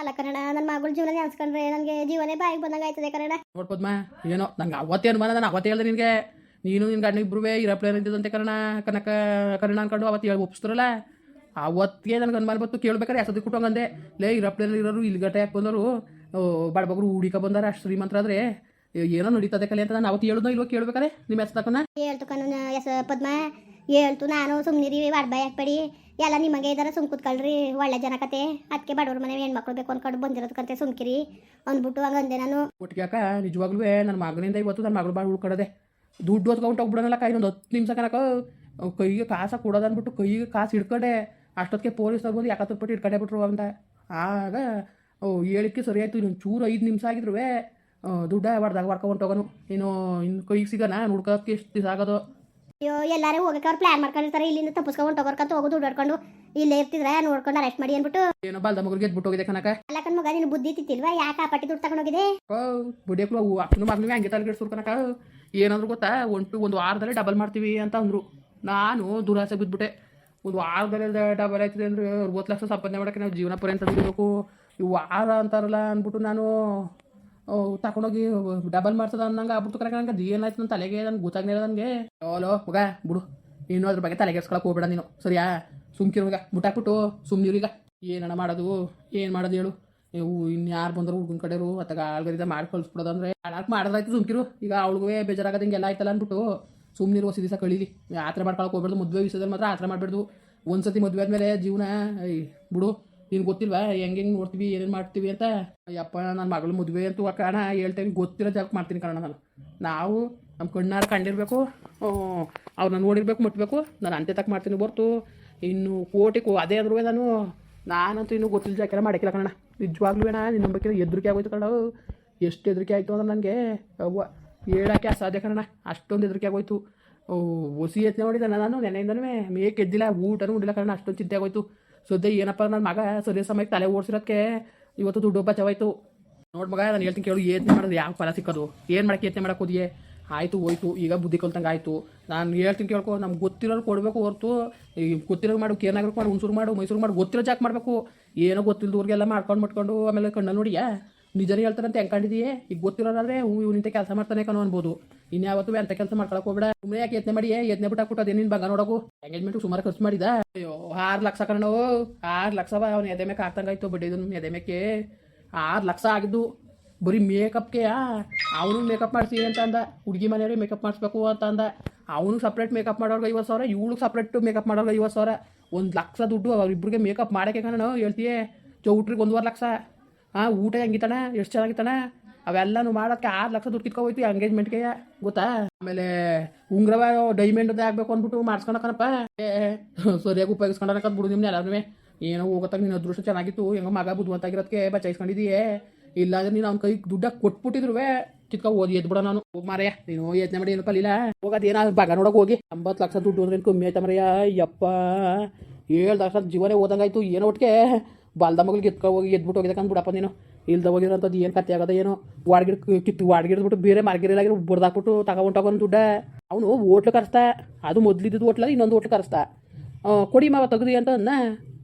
ಅಲ್ಲ ಕನ್ನಡ ನನ್ನ ಮಗಳ ಜೀವನ ನೆನ್ಸ್ಕೊಂಡ್ರೆ ನನಗೆ ಜೀವನೇ ಬಾಯಿಗೆ ಬಂದಂಗ ಆಯ್ತದೆ ಕನ್ನಡ. ನೋಡ್ ಪದ್ಮ ಏನೋ ನಂಗೆ ಅವತ್ತೇನು ಬಂದ ನಾನು ಅವತ್ತೇ ಹೇಳ್ದೆ ನಿನಗೆ. ನೀನು ನಿನ್ನ ಗಂಡ ಇಬ್ರು ಇರಪ್ಲೇನ್ ಇದ್ದಂತೆ ಕರ್ಣ ಕನಕ ಕರ್ಣ ಅನ್ಕೊಂಡು ಅವತ್ತು ಹೇಳಿ ಒಪ್ಪಿಸ್ತಾರಲ್ಲ ಅವತ್ತಿಗೆ ನನಗೆ ಅನುಮಾನ ಬಂತು ಕೇಳ್ಬೇಕಾರೆ ಎಸದಿ ಕುಟ್ಟಂಗಂದೆ ಲೇ ಇರಪ್ಲೇನ್ ಇರೋರು ಇಲ್ಲಿ ಗಟ್ಟ ಯಾಕೆ ಬಂದರು? ಬಡಬಗ್ರು ಹುಡಿಕ ಬಂದಾರ ಅಷ್ಟು ಶ್ರೀಮಂತರಾದ್ರೆ ಏನೋ ನಡೀತದೆ ಕಲೆ ಅಂತ ನಾನು ಅವತ್ತು ಹೇಳೋದು ಇಲ್ವೋ ಕೇಳ್ಬೇಕಾರೆ? ನಿಮ್ಮ ಹೆಸರು ಹೇಳ್ತು ಕಣ್ಣ ಎಸ್ ಪದ್ಮ. ಹೇಳ್ತು ನಾನು ಸುಮ್ಮನಿರಿ ವಾಡ್ಬಾಯ್ ಹಾಕ್ಬೇಡಿ. ಎಲ್ಲ ನಿಮಗೆ ಇದರ, ಸುಮ್ ಕೂತ್ಕೊಳ್ರಿ, ಒಳ್ಳೆ ಜನ ಕತೆ. ಅದಕ್ಕೆ ಬಡವ್ರ ಮನೆ ಹೆಣ್ಮಕ್ಳು ಬೇಕು ಅನ್ಕೊಂಡು ಬಂದಿರೋದಕ್ಕಂತೆ ಸುಮ್ಕಿರಿ ಅಂದ್ಬಿಟ್ಟು ಹಂಗಂದೆ ನಾನು. ಒಟ್ಟಿಗೆ ಯಾಕ ನಿಜವಾಗ್ಲೂ ನನ್ನ ಮಗನಿಂದ ಇವತ್ತು ನನ್ನ ಮಗಳು ಬಾಳು ಉಳ್ಕೊಡದೆ ದುಡ್ಡು ಹೊತ್ಕೊಂಡು ಹೋಗ್ಬಿಡೋಣಲ್ಲ ಕೈ ಒಂದು ಹತ್ತು ನಿಮಿಷ ಕನಕ, ಕೈಗೆ ಕಾಸ ಕೊಡೋದು ಅಂದ್ಬಿಟ್ಟು ಕೈಗೆ ಕಾಸು ಹಿಡ್ಕೊಂಡೆ. ಅಷ್ಟೊತ್ತಿಗೆ ಪೊಲೀಸ್ ಬಂದು ಯಾಕತ್ತು ಪಟ್ಟು ಹಿಡ್ಕೊಂಡೆ ಬಿಟ್ರು ಅಂತ. ಆಗ ಹೇಳಿಕ್ಕೆ ಸರಿ ಆಯಿತು, ಇನ್ನೊಂದು ಚೂರು ಐದು ನಿಮಿಷ ಆಗಿದ್ರು ದುಡ್ಡ ಹೊಡ್ದಾಗ ಹೊಡ್ಕೊಂಡು ಹೋಗೋನು ಇನ್ನು ಇನ್ನು ಕೈಗೆ ಸಿಗೋಣ ಹುಡ್ಕೋಕ್ಕೆ ಎಷ್ಟು ದಿವಸ ಆಗೋದು? ಅಯ್ಯೋ ಎಲ್ಲಾರು ಹೋಗಕ್ಕೆ ಅವ್ರು ಪ್ಲಾನ್ ಮಾಡ್ಕೊಂಡಿರ್ತಾರೆ ಇಲ್ಲಿಂದ ತಪ್ಪಿಸ್ಕೊಂಡು ತಗೋರ್ಕಂತ ಹೋಗೋದು ದುಡ್ಡು ಇಲ್ಲೇ ಇರ್ತಿದ್ರೆ ನೋಡ್ಕೊಂಡು ಅರೆಸ್ಟ್ ಮಾಡಿ ಅನ್ಬಿಟ್ಟು ಏನೋ ಬಾಲ್ದ ಮಗರು ಗೆದ್ಬಿಟ್ಟು ಹೋಗಿದೆ ಕನಕ ಅಲ್ಲ ಕಣ್ ಮಗ ನೀನು ಬುದ್ಧಿ ತಿತ್ತಿಲ್ವಾ ಯಾಕೆ ಆ ಪಟ್ಟಿ ದುಡ್ಡು ತಗೊಂಡೋಗಿದೆ ಬುಡಿಯಕ್ಲು ಅಪ್ಪನ ಮಗನಿಗೆ ಹಂಗೆ ತಲೆಗೆಡ್ಸೋರು ಕನಕ ಏನಂದ್ರು ಗೊತ್ತಾ? ಒಂಟು ಒಂದು ವಾರದಲ್ಲಿ ಡಬಲ್ ಮಾಡ್ತೀವಿ ಅಂತ ಅಂದ್ರು. ನಾನು ದುರಾಸೆ ಬಿದ್ಬಿಟ್ಟೆ. ಒಂದು ವಾರದಲ್ಲಿ ಡಬಲ್ ಆಯ್ತದೆ ಅಂದ್ರೆ ಅರವತ್ತು ಲಕ್ಷ ಸಂಪಾದನೆ ಮಾಡೋಕ್ಕೆ ನಾವು ಜೀವನ ಪರ್ಯಂತ ದುಡಿಬೇಕು ಈ ವಾರ ಅಂತಾರಲ್ಲ ಅಂದ್ಬಿಟ್ಟು ನಾನು ತಗೊಂಡೋಗಿ ಡಬಲ್ ಮಾಡ್ತದ ಅನ್ನಂಗೆ ಆಗ್ಬಿಡ್ತು ಕರೆಕ್ಟ್ ನಂಗೆ ಏನಾಯ್ತು ನನ್ನ ತಲೆಗೆ? ನನ್ಗೆ ಗೊತ್ತಾಗ್ಲಿಲ್ಲ ನನಗೆ. ಓಲೋ ಮಗ ಬಿಡು. ನೀನು ಅದ್ರ ಬಗ್ಗೆ ತಲೆಗೆಡ್ಸ್ಕೊಳಕ್ಕೆ ಹೋಗ್ಬೇಡ ನೀನು. ಸರಿಯಾ? ಸುಮ್ಕಿರು ಈಗ. ಮುಟ್ಟಾಕ್ಬಿಟ್ಟು ಈಗ. ಏನಣ್ಣ ಮಾಡೋದು? ಏನು ಮಾಡೋದು ಹೇಳು. ನೀವು ಇನ್ನು ಯಾರು ಬಂದರು ಹುಡುಗನ ಕಡೆರು ಅತ್ತಾಗ ಆಳ್ಗರಿದ ಮಾಡಿ ಕಳಿಸ್ಬಿಡೋದು ಅಂದರೆ ಮಾಡೋದಾಯ್ತು ಸುಮ್ಕಿರು. ಈಗ ಅವಳಿಗೆ ಬೇಜಾರಾಗದ ಹಿಂಗೆಲ್ಲ ಆಯ್ತಲ್ಲ ಅಂದ್ಬಿಟ್ಟು ಸುಮ್ಮನಿರು ಹೊಸ ದಿವಸ ಕಳೀಲಿ. ಆತರ ಮಾಡ್ಕೊಳಕ್ಕೆ ಹೋಗ್ಬಾರ್ದು. ಮದುವೆ ವಿಷಯದಲ್ಲಿ ಮಾತ್ರ ಮಾಡಬೇಡ ಒಂದು ಸತಿ ಮದುವೆ ಆದಮೇಲೆ ಜೀವನ ಬಿಡು. ನೀನು ಗೊತ್ತಿಲ್ವಾ? ಹೆಂಗೆ ಹೆಂಗೆ ನೋಡ್ತೀವಿ, ಏನೇನು ಮಾಡ್ತೀವಿ ಅಂತ? ಅಯ್ಯಪ್ಪ ನನ್ನ ಮಗಳು ಮದುವೆ ಅಂತೂ ಕಾರಣ ಹೇಳ್ತೇನೆ. ಗೊತ್ತಿರೋ ಜಾಗಕ್ಕೆ ಮಾಡ್ತೀನಿ ಕಾರಣ ನಾನು? ನಾವು ನಮ್ಮ ಕಣ್ಣಾರ ಕಂಡಿರಬೇಕು ಅವ್ರನ್ನ ನೋಡಿರ್ಬೇಕು, ಮುಟ್ಬೇಕು. ನಾನು ಅಂತೆ ತಕ್ಕ ಮಾಡ್ತೀನಿ ಬರ್ತು ಇನ್ನು ಕೋಟಿಕೋ ಅದೇ ಅಂದ್ರೂ ನಾನು, ನಾನಂತೂ ಇನ್ನೂ ಗೊತ್ತಿಲ್ಲ ಜಾಕೆಲ್ಲ ಮಾಡಕ್ಕಿಲ್ಲ ಕಣ ನಿಜವಾಗ್ಲೂ ಅಣ್ಣ ನಿನ್ನ ಬಗ್ಗೆ ಹೆದರಿಕೆ ಆಗೋಯ್ತು ಕಣ ಎಷ್ಟು ಹೆದರಿಕೆ ಆಯಿತು ಅಂದ್ರೆ ನನಗೆ? ಅವ್ವ, ಹೇಳೋಕ್ಕೆ ಅಸಾಧ್ಯ ಕಣ ಅಷ್ಟೊಂದು ಹೆದರಿಕೆ ಆಗೋಯ್ತು. ಹೊಸಿ ಯತ್ನೆ ಮಾಡಿದ ನಾನು ನೆನೆಯಿಂದನೂ ಮೇಕ್ ಎದ್ದಿಲ್ಲ, ಊಟನೂ ಉಡಿಲ್ಲ ಕಣ ಅಷ್ಟೊಂದು ಚಿಂತೆ ಆಗೋಯ್ತು. ಸದ್ಯ ಏನಪ್ಪ ನನ್ನ ಮಗ ಸದ್ಯ ಸಮಯಕ್ಕೆ ತಲೆ ಓಡಿಸಿರೋಕ್ಕೆ ಇವತ್ತು ದುಡ್ಡು ಬಚಾವಾಯ್ತು ನೋಡ್ ಮಗ, ನಾನು ಹೇಳ್ತೀನಿ ಕೇಳು, ಯತ್ನೆ ಮಾಡೋದು ಯಾವ ಫಲ ಸಿಕ್ಕೋದು? ಏನು ಮಾಡಕ್ಕೆ ಯತ್ನೆ ಮಾಡಕ್ಕೆ ಹೋದಿಯೇ? ಆಯಿತು, ಹೋಯ್ತು, ಈಗ ಬುದ್ಧಿ ಕಲ್ತಂಗೆ ಆಯಿತು. ನಾನು ಹೇಳ್ತೀನಿ ಕೇಳ್ಕೊ, ನಮ್ಗೆ ಗೊತ್ತಿರೋರು ಕೊಡಬೇಕು ಹೊರತು, ಈ ಗೊತ್ತಿರೋ ಮಾಡು ಕೇರ್ನಾಗರ ಮಾಡು, ಹುಣಸೂರು ಮಾಡು, ಮೈಸೂರು ಮಾಡು, ಗೊತ್ತಿರೋ ಜಾಕ್ ಮಾಡಬೇಕು. ಏನೋ ಗೊತ್ತಿಲ್ಲದವ್ರಿಗೆಲ್ಲ ಮಾಡ್ಕೊಂಡು ಮಾಡ್ಕೊಂಡು ಆಮೇಲೆ ಕಣ್ಣಲ್ಲಿ ನೋಡಿಯಾ? ನಿಜನೇ ಹೇಳ್ತಾರಂತ ಹೆಂಗೆ ಕಂಡಿದೀಯೇ? ಈಗ ಗೊತ್ತಿರೋರಾದ್ರೆ ಹ್ಞೂ ಇವ್ನಿಂತ ಕೆಲಸ ಮಾಡ್ತಾನೆ ಕಣೋ ಅನ್ಬೋದು. ಇನ್ಯಾವತ್ತು ಅಂತ ಕೆಲಸ ಮಾಡ್ಕೊಳಕ್ ಹೋಗ್ಬೇಡ ಸುಮ್ಮನೆ ಯಾಕೆ ಯತ್ನೆ ಮಾಡಿ ಯತ್ನೆ ಬಿಟ್ಟು ಹಾಕ್ಬಿಟ್ಟು ಅದೇನಿನ್ ಬಂಗ ನೋಡೋಕು ಎಂಗೇಜ್ಮೆಂಟ್ ಸುಮಾರು ಖರ್ಚು ಮಾಡಿದ? ಅಯ್ಯೋ, ಆರು ಲಕ್ಷ ಕಣೋ. ಆರು ಲಕ್ಷ ಅವ್ನು ಎದೆ ಮೇಕೆ ಬಡ್ಡಿ ಇದನ್ನ ಎದೆ ಮೇಕೆ ಆರು ಲಕ್ಷ ಆಗಿದ್ದು ಬರೀ ಮೇಕಪ್ಗೆ ಅವನು ಮೇಕಪ್ ಮಾಡಿಸಿ ಅಂತ ಅಂದ. ಹುಡುಗಿ ಮನೆಯವ್ರಿಗೆ ಮೇಕಪ್ ಮಾಡಿಸ್ಬೇಕು ಅಂತ ಅಂದ. ಅವನು ಸಪ್ರೇಟ್ ಮೇಕಪ್ ಮಾಡೋರ್ಗೆ ಐವತ್ತು ಸಾವಿರ ಇವಳು ಸಪ್ರೇಟ್ ಮೇಕಪ್ ಮಾಡೋರ್ಗೆ ಐವತ್ತು ಸಾವಿರ. ಒಂದು ಲಕ್ಷ ದುಡ್ಡು ಅವ್ರಿಬ್ರಿಗೆ ಮೇಕಪ್ ಮಾಡೋಕ್ಕೆ ಕಣ ಹೇಳ್ತೀಯೇ? ಚೌಟ್ರಿಗೆ ಒಂದೂವರೆ ಲಕ್ಷ. ಹಾಂ ಊಟ ಹೆಂಗಿತಾನ ಎಷ್ಟು ಚೆನ್ನಾಗಿತ್ತಾನ ಅವೆಲ್ಲನೂ ಮಾಡೋಕ್ಕೆ ಆರು ಲಕ್ಷ ದುಡ್ಡು ಕಿತ್ಕೊಬೋಯ್ತು ಎಂಗೇಜ್ಮೆಂಟ್ಗೆ ಗೊತ್ತಾ? ಆಮೇಲೆ ಉಂಗ್ರವ ಡೈಮಂಡ್ ಆಗಬೇಕು ಅಂದ್ಬಿಟ್ಟು ಮಾಡಿಸ್ಕೊಳಕನಪ್ಪ ಸರಿಯಾಗಿ ಉಪಯೋಗಿಸ್ಕೊಂಡನಕ ಬಿಡು ನಿಮ್ನ ಎಲ್ಲರೂ ಏನೋ ಹೋಗತ್ತಾಗ ನಿನ್ನ ಅದೃಷ್ಟ ಚೆನ್ನಾಗಿತ್ತು. ಹೆಂಗೋ ಮಗ ಬುದ್ಧಿವಂತಾಗಿರೋದಕ್ಕೆ ಬಚಾಯಿಸ್ಕೊಂಡಿದೀಯೇ. ಇಲ್ಲಾಂದ್ರೆ ನೀನು ಅವ್ನ ಕೈ ದುಡ್ಡ ಕೊಟ್ಬಿಟ್ಟಿದ್ರು ಚಿತ್ಕ ಓದಿ ಎದ್ದು ಬಿಡ ನಾನು ಹೋಗಿ ಮಾರಯ್ಯ. ನೀನು ಯೋಚನೆ ಮಾಡಿ ಏನು ಕಲಿಲ್ಲ ಹೋಗೋದ್ ಏನ ಬಗ ನೋಡೋಕೆ ಹೋಗಿ. ಎಂಬತ್ತು ಲಕ್ಷ ದುಡ್ಡು ಅಂದ್ರೆ ಕಮ್ಮಿ ಆಯ್ತಾ ಮರಯ್ಯ? ಯಪ್ಪ ಏಳು ಲಕ್ಷ ಜೀವನೇ ಓದಂಗಾಯ್ತು ಏನೋ ಒಟ್ಟಿಗೆ ಬಾಲ್ದ ಮಗಳಿಗೆ ಎತ್ಕೊ ಹೋಗಿ ಎದ್ಬಿಟ್ಟು ಹೋಗಿದ್ದಕ್ಕೆ ಅಂದ್ಬಿಡಪ್ಪ ನೀನು. ಇಲ್ದ ಹೋಗಿರೋಂಥದ್ದು ಏನು ಕತ್ತೆ ಆಗೋದ ಏನೋ. ವಾಡ್ಗಿಡ್ ಕಿತ್ತು ವಾಡ್ಗಿಡ್ದ್ಬಿಟ್ಟು ಬೇರೆ ಮಾರ್ಗಿರಲಾಗಿ ಬಡ್ದಾಕ್ಬಿಟ್ಟು ತಗೊಂಡೋಗೋನು ದುಡ್ಡ. ಅವನು ಹೋಟ್ಲು ಕರೆಸ್ತಾ, ಅದು ಮೊದ್ಲಿದ್ದು ಹೋಟ್ಲ ಇನ್ನೊಂದು ಓಟ್ಲು ಕರೆಸ್ತಾ. ಕೊಡಿ ಮಾವ ತೆಗ್ದಿ ಅಂತ ಅನ್ನ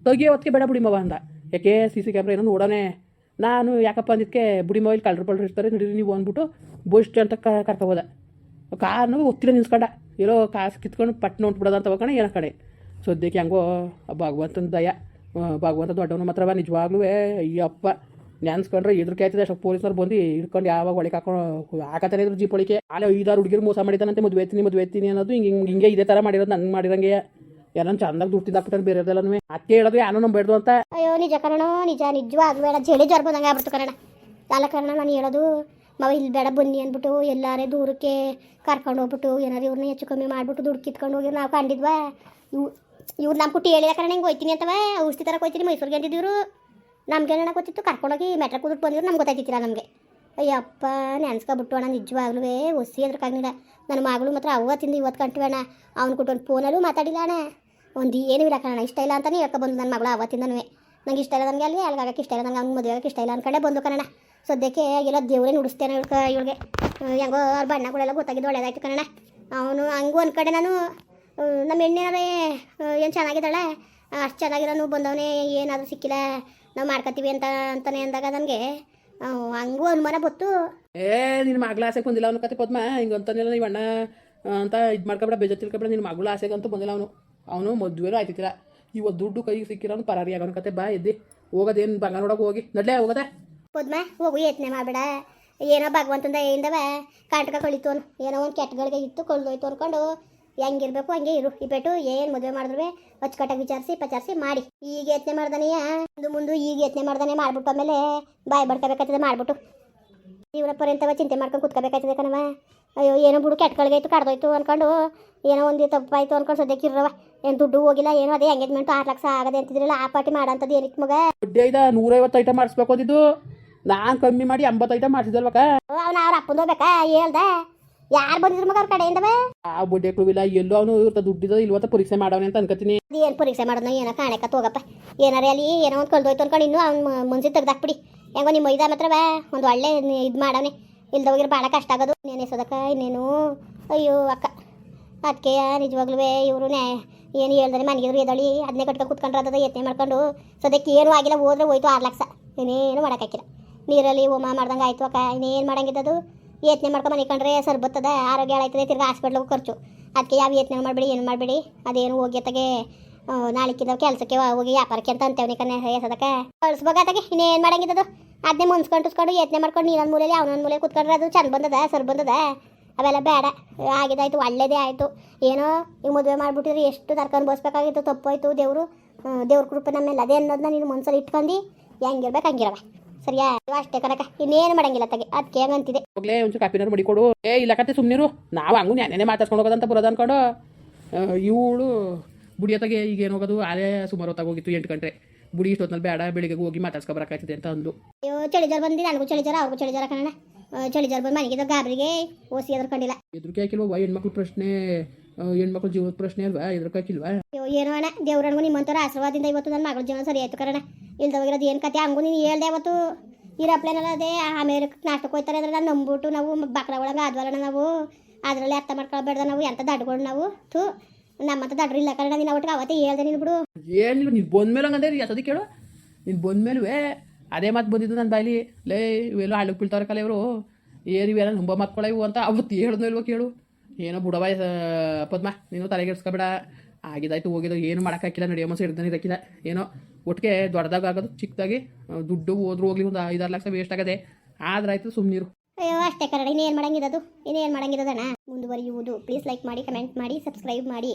ತೆಗಿಯೋ ಹೊತ್ತಿಗೆ ಬೇಡ ಬಿಡಿ ಮಾವ ಅಂದ. ಯಾಕೆ ಸಿ ಸಿ ಕ್ಯಾಮ್ರಾ ಏನೋ ನೋಡೋಣ. ನಾನು ಯಾಕಪ್ಪ ಅಂದಿದ್ದಕ್ಕೆ ಬುಡಿ ಮಾವಿಲ್ ಕಳ್ರು ಪಳ್ರು ಇರ್ತಾರೆ, ನಡೀರಿ ನೀವು ಅಂದ್ಬಿಟ್ಟು ಬೋಸ್ಟ್ ಅಂತ ಕರ್ಕೋಬೋದ ಕಾರ್ನು ಒತ್ತಿರ ನಿಲ್ಸ್ಕೊಂಡ. ಇರೋ ಕಾಸು ಕಿತ್ಕೊಂಡು ಪಟ್ನ ನೋಡ್ಬಿಡೋದಂತ ಅಂತ ಹೋಗೋಣ ಏನೋ ಕಡೆ ಸದ್ಯಕ್ಕೆ ಹೆಂಗೋ ಭಗವಂತನ ದಯ. ಭಗವಂತ ದೊಡ್ಡವನು ಮಾತ್ರ ನಿಜವಾಗ್ಲೂ ಅಯ್ಯಪ್ಪ. ನೆನ್ಸ್ಕೊಂಡ್ರೆ ಇದ್ರಕ್ಕೆ ಆಯ್ತದೆ ಅಷ್ಟು ಪೊಲೀಸ್ನವ್ರು ಬಂದು ಹಿಡ್ಕೊಂಡು ಯಾವಾಗ ಒಳಗೆ ಹಾಕೊಂಡು ಹಾಕತಾನೆ ಇದ್ರು ಜೀಪ್ ಒಳಗೆ. ಆಲೆ ಐದಾರು ಹುಡುಗಿರು ಮೋಸ ಮಾಡಿದಾನಂತೆ ಮದುವೆ ಎತ್ತೀನಿ ಮದುವೆ ಎತ್ತೀನಿ ಅನ್ನೋದು ಹಿಂಗೆ ಹಿಂಗೆ ಇದೇ ಥರ ಮಾಡಿರೋದು ನಂಗೆ ಮಾಡಿರಂಗೆ. ಏನೋ ಚಂದಾಗಿ ದುಡ್ಡು ತಿಂದಾಕ್ಬಿಟ್ಟಾರೆ ಬೇರೆದೆಲ್ಲನೂ ಅತ್ತೆ ಹೇಳೋದು ಯಾನೋ ನಂಬೇಡ್ದು ಅಂತ. ಅಯ್ಯೋ, ನಿಜ ಕಣ ನಿಜ, ನಿಜವಾಗ್ಲೂ ಬೇಡ. ಜಡಿ ಜ್ವರ ಬಂದಂಗೆ ಆಗ್ಬಿಡ್ತು ಕಣ ಅಲ್ಲ ಕಾರಣ, ನಾನು ಹೇಳೋದು, ಮಾವ ಇಲ್ಲಿ ಬೇಡ, ಬನ್ನಿ ಅಂದ್ಬಿಟ್ಟು ಎಲ್ಲಾರೇ ದೂರಕ್ಕೆ ಕರ್ಕೊಂಡು ಹೋಗ್ಬಿಟ್ಟು ಏನಾರು ಇವ್ರನ್ನ ಹೆಚ್ಚು ಕಮ್ಮಿ ಮಾಡಿಬಿಟ್ಟು ದುಡ್ಡು ಕಿತ್ಕೊಂಡು ಹೋಗಿ, ನಾವು ಕಂಡಿದ್ವಾ? ಇವ್ ಇವ್ರು ನಮ್ಮ ಪುಟ್ಟಿ ಹೇಳಿದ ಕಾರಣ ಹಿಂಗೆ ಹೋಯ್ತೀನಿ ಅಂತವ, ಔಷಧಿ ಥರ ಹೋಯ್ತೀನಿ ಮೈಸೂರಿಗೆ ಅಂತಿದ್ದೀವ್ರು ನಮ್ಗೆ ಏನ ಗೊತ್ತಿತ್ತು ಕರ್ಕೊಂಡೋಗಿ ಮೆಟ್ರ ಕೂದಕ್ಕೆ ಬಂದಿದ್ರು ನಮ್ಗೆ ಗೊತ್ತಾಯ್ತಿತ್ತಿಲ್ಲ ನಮಗೆ. ಅಯ್ಯಪ್ಪ, ನೆನ್ಸ್ಕೊಬಿಟ್ಟು ಅಣ್ಣ ನಿಜವಾಗ್ಲೂ ಒಸಿ ಅದ್ರಕ್ಕಾಗಿಲ್ಲ ನನ್ನ ಮಗಳು ಮಾತ್ರ ಅವತ್ತಿಂದ ಇವತ್ತು ಕಂಟ್ವಿ ಅಣ್ಣ. ಅವ್ನು ಕೊಟ್ಟು ಫೋನಲ್ಲೂ ಮಾತಾಡಿಲ್ಲ ಅಣ್ಣ. ಒಂದು ಏನೂ ಇಲ್ಲ ಕಣ ಇಷ್ಟ ಇಲ್ಲ ಅಂತಲೇ ಹೇಳ್ಕೊಬಂದು ನನ್ನ ಮಗಳು ಅವತ್ತಿಂದನೂ ನಂಗೆ ಇಷ್ಟ ಇಲ್ಲ ನನಗೆ ಅಲ್ಲಿ ಅಲ್ಗಾಗಕ್ಕೆ ಇಷ್ಟ ಇಲ್ಲ, ನಂಗೆ ಅವ್ನು ಮದುವೆಗೆ ಇಷ್ಟ ಇಲ್ಲ ಅಂದ್ಕೊಂಡೆ ಬಂದು ಕಣ ಸದ್ಯಕ್ಕೆ ಎಲ್ಲ ದೇವರೇ ನುಡಿಸ್ತೇನೆ ಇವಳಿಗೆ. ಹೆಂಗೋ ಅವ್ರ ಬಣ್ಣಗಳೆಲ್ಲ ಗೊತ್ತಾಗಿದ್ದು ಒಳ್ಳೇದಾಯ್ತು ಕಣ ಅವನು ಹಂಗೂ ಕಡೆ ನಾನು. ನಮ್ಮ ಎಣ್ಣೆನಾರೇ ಏನು ಚೆನ್ನಾಗಿದ್ದಾಳೆ? ಅಷ್ಟು ಚೆನ್ನಾಗಿರೋನು ಬಂದವನೇ ಏನಾದರೂ ಸಿಕ್ಕಿಲ್ಲ ನಾವು ಮಾಡ್ಕೊತೀವಿ ಅಂತ ಅಂತಾನೆ ಅಂದಾಗ ನನಗೆ ಹಂಗೂ ಅನುಮಾನ ಬತ್ತು ಏ ನಿನ್ನ ಮಗಳ ಆಸೆಗೆ ಬಂದಿಲ್ಲ ಅವನು ಕತೆ ಪದ್ಮ? ಹಿಂಗೆ ಅಂತಾನೆಲ್ಲ ನೀವು ಅಣ್ಣ ಅಂತ ಇದು ಮಾಡ್ಕೊಬೇಡ ಬೇಜಾರು ತಿಳ್ಕೊಬೇಡ ನಿನ್ನ ಮಗಳ ಆಸೆಗೆ ಅಂತೂ ಬಂದಿಲ್ಲ ಅವನು. ಅವನು ಮದುವೆನೂ ಆಯ್ತಿತ್ತಿಲ್ಲ ಇವತ್ತು ದುಡ್ಡು ಕೈಗೆ ಸಿಕ್ಕಿರೋನು ಪರಾರಿ ಆಗೋನು ಕತೆ. ಬಾ ಎದ್ದಿ. ಹೋಗೋದೇನು ಬಂಗ ನೋಡೋಕೆ ಹೋಗಿ. ನಡ್ಲೇ ಹೋಗೋದೆ. ಪದ್ಮ ಹೋಗು ಯತ್ನೆ ಮಾಡಬೇಡ. ಏನೋ ಭಗವಂತಂದ ಏಯಿಂದವ ಕಾಟಕ ಕಳಿತು ಅವನು. ಏನೋ ಒಂದು ಕೆಟ್ಟಗಳಿಗೆ ಇತ್ತು ಕಳ್ದೋಯ್ತು ಅನ್ಕೊಂಡು ಹೆಂಗಿರ್ಬೇಕು ಹಂಗೆ ಇರು. ಈ ಏನು ಮದುವೆ ಮಾಡಿದ್ರೆ ಅಚ್ಚುಕಟ್ಟಾಗಿ ವಿಚಾರಿಸಿ ಪಚಾರಿಸಿ ಮಾಡಿ. ಈಗ ಯತ್ನೆ ಮಾಡ್ದಾನೆಯ ಮುಂದೆ ಮುಂದೆ ಈಗ ಯತ್ನೆ ಮಾಡ್ದಾನೆ ಮಾಡ್ಬಿಟ್ಟು ಆಮೇಲೆ ಬಾಯ್ ಬಡ್ಕೋಬೇಕಾಗ್ತದೆ ಮಾಡ್ಬಿಟ್ಟು. ಇವರ ಪರ್ಯಂತವ ಚಿಂತೆ ಮಾಡ್ಕೊಂಡು ಕುತ್ಕೋಬೇಕಾಯ್ತದೆ ಕಣವ ಅಯ್ಯೋ ಏನೋ ಬಿಡು ಕೆಟ್ಟಗಳಿಗಾಯ್ತು ಕಡ್ದೋಯ್ತು ಅನ್ಕೊಂಡು ಏನೋ ಒಂದು ತಪ್ಪಾಯ್ತು ಅನ್ಕೊಂಡು ಸದ್ಯಕ್ಕೆ ಇರವ ಏನು ದುಡ್ಡು ಹೋಗಿಲ್ಲ ಏನೋ ಅದೇ ಎಂಗೇಜ್ಮೆಂಟ್ ಆರು ಲಕ್ಷ ಆಗದೆ ಅಂತಿದ್ರಲ್ಲ ಆ ಪಾರ್ಟಿ ಮಾಡೋಂಥದ್ದು ಏನಕ್ಕೆ ಮಗ? ಬಡ್ಡಿ ಐದ ನೂರೈವತ್ತು ಐಟಮ್ ಮಾಡಿಸ್ಬೇಕು ಅಂದಿದ್ದು. ನಾನು ಕಮ್ಮಿ ಮಾಡಿ ಎಂಬತ್ತು ಐಟಮ್ ಮಾಡಿಸಿದಲ್ವಕ್ಕ ಅವನ ಅವ್ರ ಅಪ್ಪಂದು ಹೋಗ್ಬೇಕಾ? ಹೇಳ್ದ ಯಾರು ಬಂದಿದ್ರು ಮಗ ಅವ್ರ ಕಡೆಯಿಂದವೇ? ಆ ಬಡ್ಡಿ ಎಲ್ಲೋ ಅವನು ಇವ್ರ ದುಡ್ಡಿದ ಇಲ್ವತ್ತ ಪರೀಕ್ಷೆ ಮಾಡವನೆ ಅಂತ ಅನ್ಕೋತೀನಿ ಏನ್ ಪರೀಕ್ಷೆ ಮಾಡೋದು ಏನೋ ಕಾಣಕ ಹೋಗಪ್ಪ ಏನಾರ ಅಲ್ಲಿ ಏನೋ ಒಂದು ಕಳ್ದೋಯ್ತು ಅನ್ಕೊಂಡು ಇನ್ನೂ ಅವ್ನ ಮುನ್ಸಿ ತೆಗ್ದಾಕ್ಬಿಡಿ. ಹೆಂಗೋ ನಿಮ್ಮ ಮೈದಾ ಮಾತ್ರವ ಒಂದು ಒಳ್ಳೆ ಇದು ಮಾಡವನೆ. ಇಲ್ದ ಹೋಗಿರ ಭಾಳ ಕಷ್ಟ ಆಗೋದು. ಇನ್ನೇನು ಎಸೋದಕ್ಕ ಇನ್ನೇನು? ಅಯ್ಯೋ ಅಕ್ಕ. ಅದಕ್ಕೆ ನಿಜವಾಗ್ಲೂ ಇವರು ಏನು ಹೇಳ್ದಾರೆ ಮನೆಗಿದ್ರು ಎದಳಿ. ಅದನ್ನೇ ಕಟ್ಕೊಂಡು ಕುತ್ಕೊಂಡ್ರೆ ಅದ ಯತ್ನೆ ಮಾಡ್ಕೊಂಡು ಸದ್ಯಕ್ಕೆ ಏನೂ ಆಗಿಲ್ಲ ಹೋದ್ರೆ ಹೋಯ್ತು ಆರು ಲಕ್ಷ. ಇನ್ನೇನು ಮಾಡೋಕ್ಕಾಕಿಲ್ಲ ನೀರಲ್ಲಿ ಹೋಮ ಮಾಡ್ದಂಗೆ ಆಯ್ತು ಅಕ್ಕ ಇನ್ನೇನು ಮಾಡಂಗಿದ್ದದು? ಯತ್ನೆ ಮಾಡ್ಕೊಂಡು ಮನಿಕೊಂಡ್ರೆ ಸರ್ ಬತ್ತದ, ಆರೋಗ್ಯ ಹಾಳಾಯ್ತದೆ, ತಿರ್ಗಿ ಹಾಸ್ಪಿಟ್ಲಿಗೆ ಖರ್ಚು. ಅದಕ್ಕೆ ಯಾವ ಯತ್ನೆ ಮಾಡಬೇಡಿ, ಏನು ಮಾಡಬೇಡಿ? ಅದೇನು ಹೋಗಿ ಅತ್ತಗೆ ಕೆಲಸಕ್ಕೆ ಹೋಗಿ ವ್ಯಾಪಾರಕ್ಕೆ ಅಂತ ಅಂತೇವನಿ ಕಣ್ಣೆ ಹೆಸದಕ್ಕೆ ಕಳಿಸ್ಬೇಕಾತಾಗೆ ಇನ್ನೇನು ಮಾಡಂಗಿದ್ದದು? ಅದನ್ನೇ ಮುನ್ಸ್ಕೊಂಡು ಯತ್ನೆ ಮಾಡ್ಕೊಂಡು ನೀನೊಂದು ಮೂಲೆಯಲ್ಲಿ ಅವನೊಂದು ಮೂಲೆ ಕುತ್ಕೊಂಡ್ರೆ ಅದು ಚಂದ ಬಂದದ, ಸರ್ ಬಂದದ? ಅವೆಲ್ಲ ಬೇಡ ಆಗಿದಾಯ್ತು ಒಳ್ಳೇದೇ ಆಯಿತು. ಏನೋ ಈ ಮದುವೆ ಮಾಡಿಬಿಟ್ಟಿದ್ರೆ ಎಷ್ಟು ತರ್ಕ ಬಸ್ಬೇಕಾಗಿತ್ತು ತಪ್ಪೋಯ್ತು ದೇವರು. ದೇವ್ರ ಕೃಪೆ ನಮ್ಮೆಲ್ಲ ಅದೇ ಅನ್ನೋದನ್ನ ನೀನು ಮನ್ಸಲ್ಲಿ ಇಟ್ಕೊಂಡು, ಹೆಂಗಿರ್ಬೇಕು ಹಂಗಿರವ ಸರಿಯಾ? ಅಷ್ಟೇ ಕನಕ ಇನ್ನೇನು ಮಾಡಂಗಿಲ್ಲ ತಗೆ. ಅದಕ್ಕೆ ಹೆಂಗಂತಿದೆ. ಹೋಗ್ಲೇ ಒಂಚೂರು ಕಾಪಿನಾರು ಮಡಿಕೊಡು ಏ ಇಲ್ಲ ಕತೆ ಸುಮ್ಮನಿರು ನಾವು ಹಂಗೂ ನೆನೆ ಮಾತಾಡ್ಸ್ಕೊಂಡು ಹೋಗೋದಂತ ಬರೋದು ಅನ್ಕೊಂಡು. ಇವಳು ಬುಡಿಯತ್ತಾಗೆ ಈಗ ಏನು ಹೋಗೋದು? ಅದೇ ಸುಮಾರು ಹೊತ್ತಾಗ ಹೋಗಿತ್ತು ಎಂಟು ಗಂಟೆ ಬುಡಿ ಇಷ್ಟೊತ್ತಲ್ಲಿ ಬೇಡ ಬೆಳಿಗ್ಗೆ ಹೋಗಿ ಮಾತಾಡ್ಸ್ಕೊಬರಕಾಯ್ತದೆ ಅಂತ ಅಂದು ಅಯ್ಯೋ ಚಳಿ ಜ್ವರ ಬಂದಿದೆ. ನನಗೂ ಚಳಿ ಜ್ವರ ಅವ್ರಿಗೂ ಚಳಿ ಜ್ವರ ಕಣ ಚಳಿ ಜ್ವರ ಬಂದು ಮನೆಗಿದ್ದ ಗಾಬರಿಗೆ ಓಸಿ ಎದ್ರಕೊಂಡಿಲ್ಲ ಎದುರಿಕೆ ಹಾಕಿಲ್ವ ಹೆಣ್ಮಕ್ಳು ಪ್ರಶ್ನೆ. ಹೆಣ್ಮಕ್ಳು ಜೀವದ ಪ್ರಶ್ನೆ ಅಲ್ವಾ? ಎದ್ರಕಾಕಿಲ್ವಾ ಏನೋ ಅಣ್ಣ? ದೇವ್ರನ್ಗೂ ನಿಮ್ಮಂತರ ಆಶೀರ್ವಾದದಿಂದ ಇವತ್ತು ನನ್ನ ಮಗಳ ಜೀವನ ಸರಿ ಆಯ್ತು ಕರಣ ಇಲ್ದ ಹೋಗಿರೋದು ಏನು ಕತೆ? ಹಂಗೂ ನೀನು ಹೇಳ್ದೆ ಅವತ್ತು. ಇರಪ್ಲೇನಲ್ಲ ಅದೇ ಆಮೇಲೆ ನಾಟಕ ಹೋಯ್ತಾರೆ ಅಂದ್ರೆ ನಾನು ನಂಬಿಟ್ಟು ನಾವು ಬಕ್ರ ಒಳಗೆ ಆದ್ವಲ್ಲ ನಾವು. ಅದ್ರಲ್ಲಿ ಅರ್ಥ ಮಾಡ್ಕೊಳ್ಬೇಡ್ದ ನಾವು. ಎಂಥ ದಡ್ಗಳು ನಾವು? ಥೂ ನಮ್ಮಂತ ದಡ್ರು ಇಲ್ಲ ಕರಣ ನೀನು ಒಟ್ಟಿಗೆ ಅವತ್ತೇ ಹೇಳ್ದೆ ನೀನು ಬಿಡು. ಏನಿಲ್ಲ ನೀನು? ಬಂದ್ಮೇಲೆ ಹಂಗಂದ್ರೆ ಯಾಸದಿ ಕೇಳು. ನೀನು ಬಂದ್ಮೇಲೆ ಅದೇ ಮಾತು ಬಂದಿದ್ದು ನನ್ನ ಬಾಯಿ ಲೇ ಇವೆಲ್ಲ ಹಳ್ಳಿಗೆ ಬೀಳ್ತಾವ್ರೆ ಕಲೆ ಇವರು ಏರಿವೆಲ್ಲ ನಂಬ ಇವು ಅಂತ ಅವತ್ತು ಹೇಳ್ದು ಇಲ್ವೋ ಕೇಳು. ಏನೋ ಬುಡವ ಪದ್ಮ, ನೀನು ತಲೆಗೆಡ್ಸ್ಕೊಬೇಡ ಆಗಿದಾಯ್ತು, ಹೋಗಿದ್ದು. ಏನು ಮಾಡೋಕ್ಕಾಗಿಲ್ಲ ನಡೆಯೋ ಮಸ ಹಿಡ್ದಾನೆ ಇರಕ್ಕಿಲ್ಲ ಏನೋ ಒಟ್ಟಿಗೆ ದೊಡ್ಡದಾಗ ಆಗೋದು ಚಿಕ್ಕದಾಗಿ ದುಡ್ಡು ಹೋದ್ರು ಹೋಗ್ಲಿ, ಒಂದು ಐದಾರು ಲಕ್ಷ ವೇಸ್ಟ್ ಆಗದೆ. ಆದ್ರಾಯ್ತು ಸುಮ್ಮನಿರು ಅಯ್ಯೋ, ಅಷ್ಟೇ ಕನ್ನಡ. ಇನ್ನೇನು ಮಾಡಂಗಿರೋದು ಇನ್ನೇನು ಮಾಡಂಗಿರೋದಣ್ಣ ಮುಂದುವರಿಯುವುದು. ಪ್ಲೀಸ್ ಲೈಕ್ ಮಾಡಿ ಕಮೆಂಟ್ ಮಾಡಿ ಸಬ್ಸ್ಕ್ರೈಬ್ ಮಾಡಿ.